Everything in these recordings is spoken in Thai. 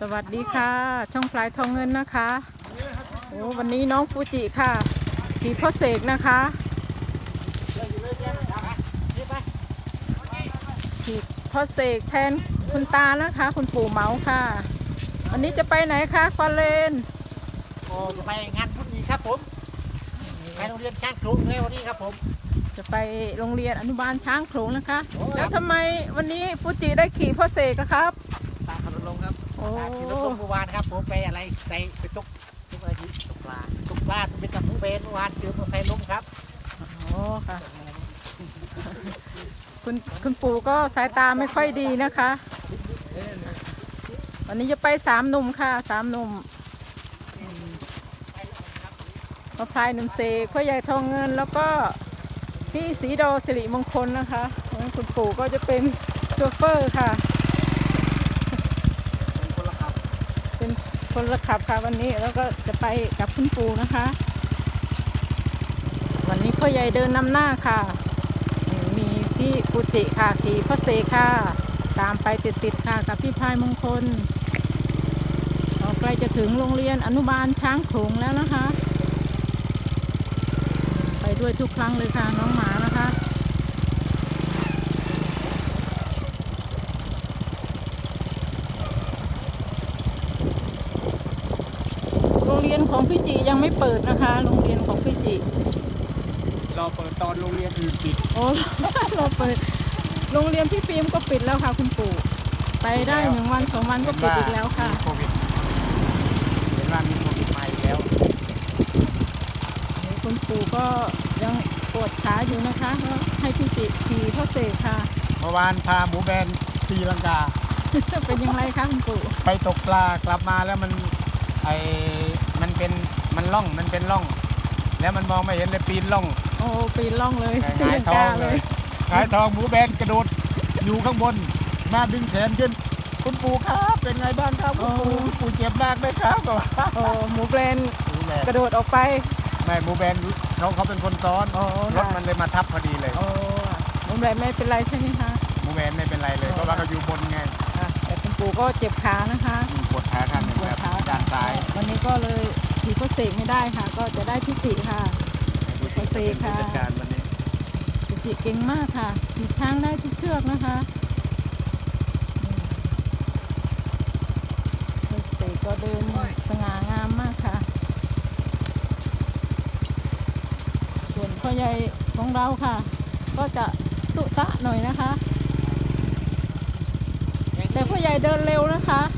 สวัสดีค่ะ ช่องพลายทองเงินนะคะโอ้วันนี้น้องฟูจิค่ะขี่พ่อเสกนะคะขี่พ่อเสกแทนคุณตานะคะ คุณปู่เหมาค่ะ วันนี้จะไปไหนคะควาเลนโอ้จะไปงานพุทธีครับผมไปโรงเรียนช้างครุงในวันนี้ครับผม จะไปโรงเรียนอนุบาลช้างโขลงนะคะ แล้วทำไมวันนี้ฟูจิได้ขี่พ่อเสกนะครับ ตามขับรถลงครับโอ้มขี่รถลงเมื่อวานครับผมไปอะไรไปไปตกตกอะไรที่ตกปลาตกปลาเป็นกับหมูเบนเมื่อวานเจอมอเตอร์ไซค์ล้มครับโอ้ค่ะ คุณคุณปู่ก็สายตาไม่ค่อยดีนะคะ วันนี้จะไปสามหนุ่มค่ะสามหนุ่มพระพลายหนุ่มเสกพ่อใหญ่ทองเงินแล้วก็พี่สีโดสิริมงคลนะคะ คุณปู่ก็จะเป็นโชเฟอร์ค่ะ คนละครับ เป็น คนละขับค่ะวันนี้แล้วก็จะไปกับคุณปู่นะคะ วันนี้พ่อใหญ่เดินนำหน้าค่ะ มีพี่ปุจิค่ะขี่พ่อเสกค่ะ ตามไปติดๆค่ะกับพี่พายมงคลเราใกล้จะถึงโรงเรียนอนุบาลช้างโขงแล้วนะคะ ไปด้วยทุกครั้งเลยค่ะน้องหมานะคะ โรงเรีย นของพี่จิยังไม่เปิดนะคะ โรงเรียนของพี่จิเราเปิดตอนโรงเรียนอื่นปิดโอ้ เราเปิด โรงเรียนพี่ฟิล์มก็ปิดแล้วค่ะ คุณปู่ ไปได้หนึ่งวันสองวันก็ปิดอีกแล้วค่ะโควิดเห็นว่ามีโควิดมาอีกแล้ว คุณปู่ก็ยังปวดขาอยู่นะคะก็ให้พี่จิขี่พ่อเสกค่ะ เมื่อวานพาหมูแบนตีลังกา เป็นยังไงคะคุณปู่ ไปตกปลากลับมาแล้วมันไอ มันเป็นมันล่องมันเป็นล่อง แล้วมันมองไม่เห็นเลยปีนล่องโอ้ปีนล่องเลยหงายท้องเลยหงายท้องหมูแบนกระโดดอยู่ข้างบนมาดึงแขนขึ้น คุณปู่ครับเป็นไงบ้างครับคุณปู่คุณปู่เจ็บมากไหมครับบอกว่าโอ้หมูแบรนด์หมูแบนกระโดดออกไปไม่หมูแบนน้องเขาเป็นคนซ้อนโอ้รถมันเลยมาทับพอดีเลยโอ้หมูแบรนด์ไม่เป็นไรใช่ไหมคะหมูแบนไม่เป็นไรเลยเพราะว่าเขาอยู่บนไงอะแต่คุณปู่ก็เจ็บขานะคะปวดขาข้างหนึ่งปวแบดบขาด้านซ้าย วันนี้ก็เลย ขี่พ่อเสกไม่ได้ค่ะ ก็จะได้พี่จิค่ะผู้จัดการวันนี้พี่จิเก่งมากค่ะขี่ช้างได้ทุกเชือกนะคะพ่อเสกก็เดินสง่างามมากค่ะ ส่วนพ่อใหญ่ของเราค่ะ ก็จะตุตะหน่อยนะคะ แต่พ่อใหญ่เดินเร็วนะคะได้ผี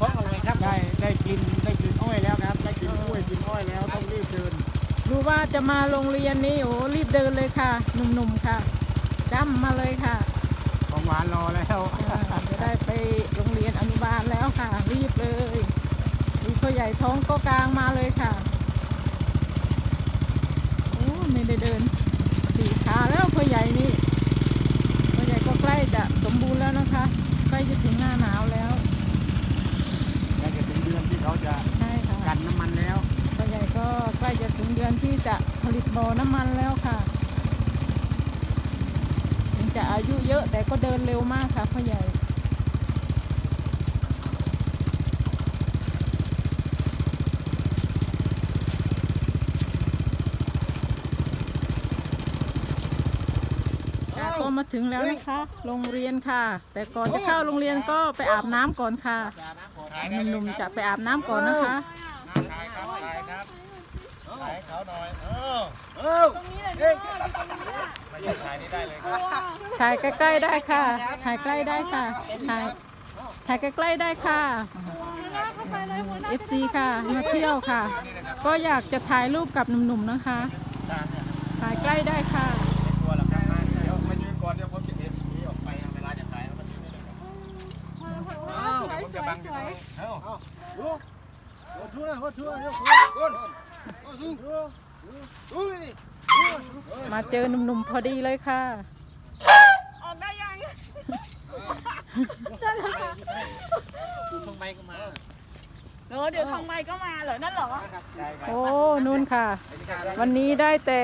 ของอร่อยครับได้ได้กินได้กินอ้อยแล้วครับ ได้กินกล้วยกินอ้อยแล้วต้องรีบเดินดูว่าจะมาโรงเรียนนี่โอ้รีบเดินเลยค่ะหนุ่มๆค่ะจ้ำมาเลยค่ะของหวานรอแล้วอ่าจะได้ไปโรงเรียนอนุบาลแล้วค่ะ รีบเลยดูพ่อใหญ่ท้องก็กลางมาเลยค่ะโอ้ไม่ได้เดินสี่ขาแล้วพ่อใหญ่นี่พ่อใหญ่ก็ใกล้จะสมบูรณ์แล้วนะคะ ใกล้จะถึงหน้าหนาวแล้วแล้วจะถึง เดือนที่เขาจะใช่ค่ะกันน้ำมันแล้วพ่อใหญ่ก็ใกล้จะถึงเดือนที่จะผลิตบ่อน้ำมันแล้วค่ะถึงจะอายุเยอะแต่ก็เดินเร็วมากค่ะพ่อใหญ่ค่ะก็มาถึงแล้วนะคะ โรงเรียนค่ะ แต่ก่อนจะเข้าโรงเรียนก็ไปอาบน้ำก่อนค่ะ หนุ่มๆจะไปอาบน้ำก่อนนะคะ ถ่ายครับถ่ายครับถ่ายเขาหน่อยเออเออเอ้ยมายืนถ่ายนี่ได้เลยครับถ่ายใกล้ๆได้ค่ะ ถ่ายใกล้ได้ค่ะ ถ่ายถ่ายใกล้ๆได้ค่ะ FC ค่ะ มาเที่ยวค่ะ ก็อยากจะถ่ายรูปกับหนุ่มๆนะคะ ถ่ายใกล้ได้ค่ะ มาเจอหนุ่มๆพอดีเลยค่ะ ออกได้ยังดูทำไมก็มาเออเดี๋ยวทางไมก็มาเหรอ นั่นเหรอ โอ้นู่นค่ะ วันนี้ได้แต่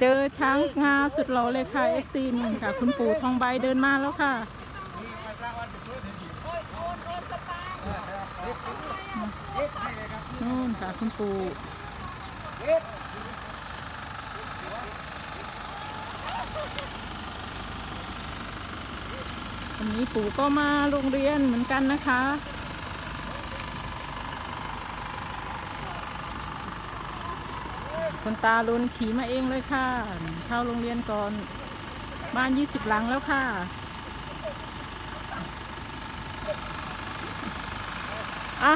เจอช้างงาสุดหล่อเลยค่ะ FC นู่นค่ะ คุณปู่ทองใบเดินมาแล้วค่ะ นู่นค่ะคุณปู่วันนี้ปู่ก็มาโรงเรียนเหมือนกันนะคะคนตาลุนขี่มาเองเลยค่ะ เข้าโรงเรียนก่อน บ้านยี่สิบหลังแล้วค่ะ อะ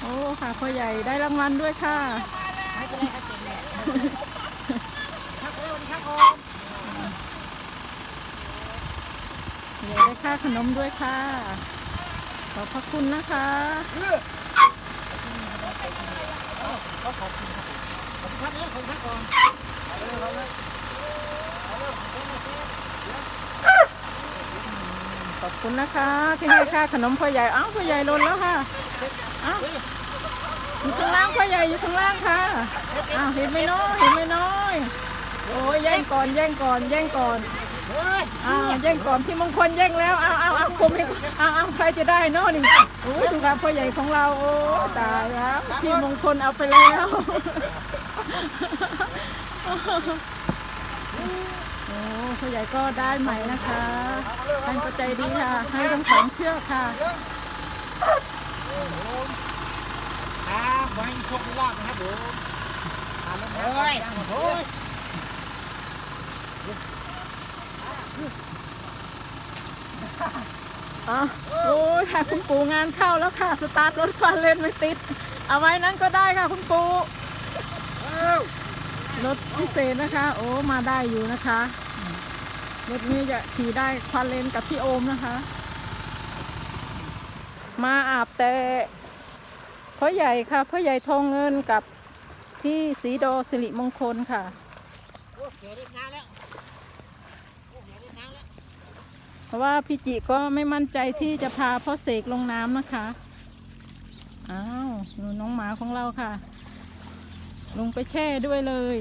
โอ้ค่ะพ่อใหญ่ได้รางวัลด้วยค่ะใหญ่ได้ค่าขนมด้วยค่ะ ขอบพระคุณนะคะขอบคุณน คุณนะคะ ที่ให้ค่าขนมพ่อใหญ่อ้าวพ่อใหญ่ลนแล้วค่ะอ้าวอยู่ข้างล่างพ่อใหญ่อยู่ข้างล่างค่ะอ้าวเห็นไหมน้อยเห็นไหมน้อยโอ้ยแย่งก่อนแย่งก่อนแย่งก่อนอ้าวแย่งก่อนพี่มงคลแย่งแล้วอ้าวอ้าวอ้าวคุมให้อ้าวอ้าวใครจะได้นาะนี่โอ้ยดูครับพ่อใหญ่ของเราโอ้ตายแล้วพี่มงคลเอาไปแล้ว อ้พ่อใหญ่ก็ได้ใหม่นะคะท่านก็ใจดีค่ะ ให้ทั้งสองเชือกค่ะครับไว้ชคลาภนะครับผมเฮ้ยโอ้ยอ๋อโอ้ยค่ะคุณปู่งานเข้าแล้วค่ะ สตาร์ทรถควันเล่นไม่ติด เอาไว้นั้นก็ได้ค่ะคุณปู่รถพิเศษนะคะ โอ้ มาได้อยู่นะคะ รถนี้จะขี่ได้ควันเลนกับพี่โอมนะคะ มาอาบแต่พ่อใหญ่ค่ะพ่อใหญ่ทองเงินกับที่สีโดสิริมงคลค่ะโอ้เก๋ได้งานแล้วโอ้เก๋ได้งานแล้วเพราะว่าพี่จิก็ไม่มั่นใจที่จะพาพ่อเสกลงน้ำนะคะ อ้าวหนูน้องหมาของเราค่ะ ลงไปแช่ด้วยเลย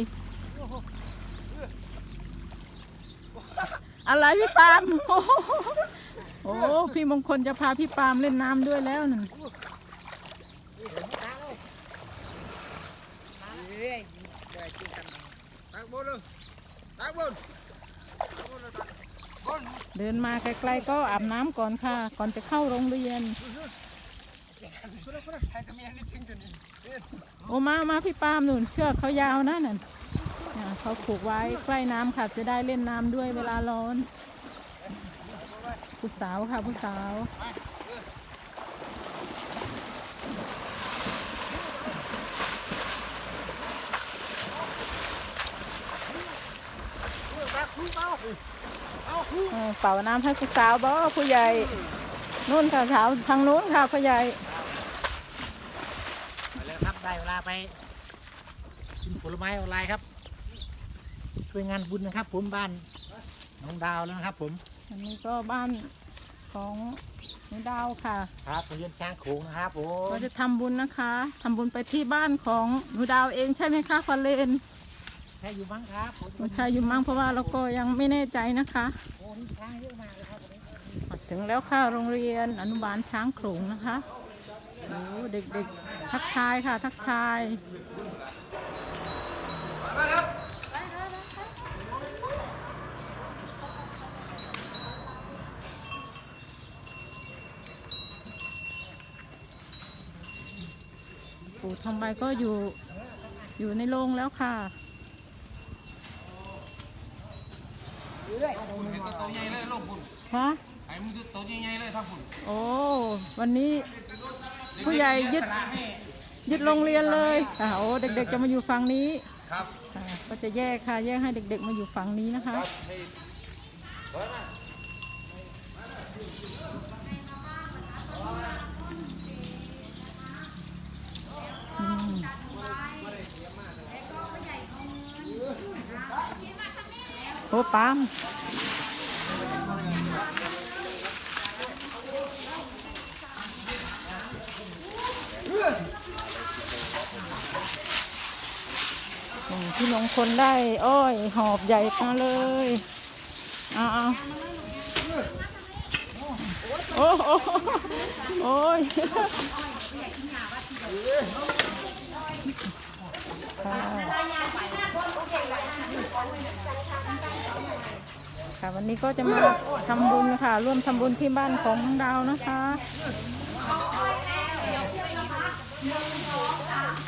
อะไรพี่ปาล์มโอ้โหโอ้พี่มงคลจะพาพี่ปาล์มเล่นน้ำด้วยแล้วนั่นเดินมาไกลๆก็อาบน้ำก่อนค่ะ ก่อนจะเข้าโรงเรียนใครจะมีอันนี้จริงกันนี่โอ้มามาพี่ปาล์มหนุนเชือกเขายาวนะนั่น เขาผูกไว้ใกล้น้ำค่ะ จะได้เล่นน้ำด้วยเวลาร้อน ผู้สาวค่ะผู้สาวเอาเอาคู่เออเป่าน้ำให้ผู้สาวบ่ผู้ใหญ่นู่นค่ะสาวทางนู้นค่ะผู้ใหญ่ไปแล้วครับได้เวลาไปกินผลไม้ออนไลน์ครับ ช่วยงานบุญนะครับ ผมบ้านน้องดาวแล้วนะครับ ผมอันนี้ก็บ้านของหนูดาวค่ะ ครับโรงเรียนช้างโขงนะครับผมก็จะทำบุญนะคะทำบุญไปที่บ้านของหนูดาวเองใช่ไหมคะคอนเลนแค่อยู่มั้งครับผมไม่ใช่อยู่มั่งเพราะว่าเราก็ยังไม่แน่ใจนะคะโอ้นี่ช้างเยอะมากเลยครับวันนี้มาถึงแล้วค่ะโรงเรียนอนุบาลช้างโขลงนะคะโอ้เด็กๆทักทายค่ะ ทักทาย ปู่ทองใบก็อยู่อยู่ในโรงแล้วค่ะตัวใหญ่เลยลูกคุณฮะไอ้มึงตัวใหญ่ๆเลยทั้งคุณโอ้วันนี้ผู้ใหญ่ยึดยึดโรงเรียนเลยอ่าโอ้เด็กๆจะมาอยู่ฝั่งนี้ครับอ่าก็จะแยกค่ะแยกให้เด็ก ๆ มาอยู่ฝั่งนี้นะคะ อ้ปามอืมพี่มงคลได้ อ้อย หอบใหญ่มาเลย เอาเอาโอ้โอ้โอ้ยค่ะ ค่ะ วันนี้ก็จะมาทำบุญค่ะ ร่วมทำบุญที่บ้านของน้องดาวนะคะ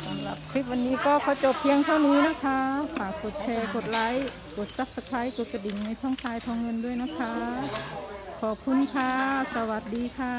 สำหรับคลิปวันนี้ก็ขอจบเพียงเท่านี้นะคะ ฝากกดแชร์กดไลค์กดซับสไครต์กดกระดิ่งในช่องทายทองเงินด้วยนะคะ ขอบคุณค่ะ สวัสดีค่ะ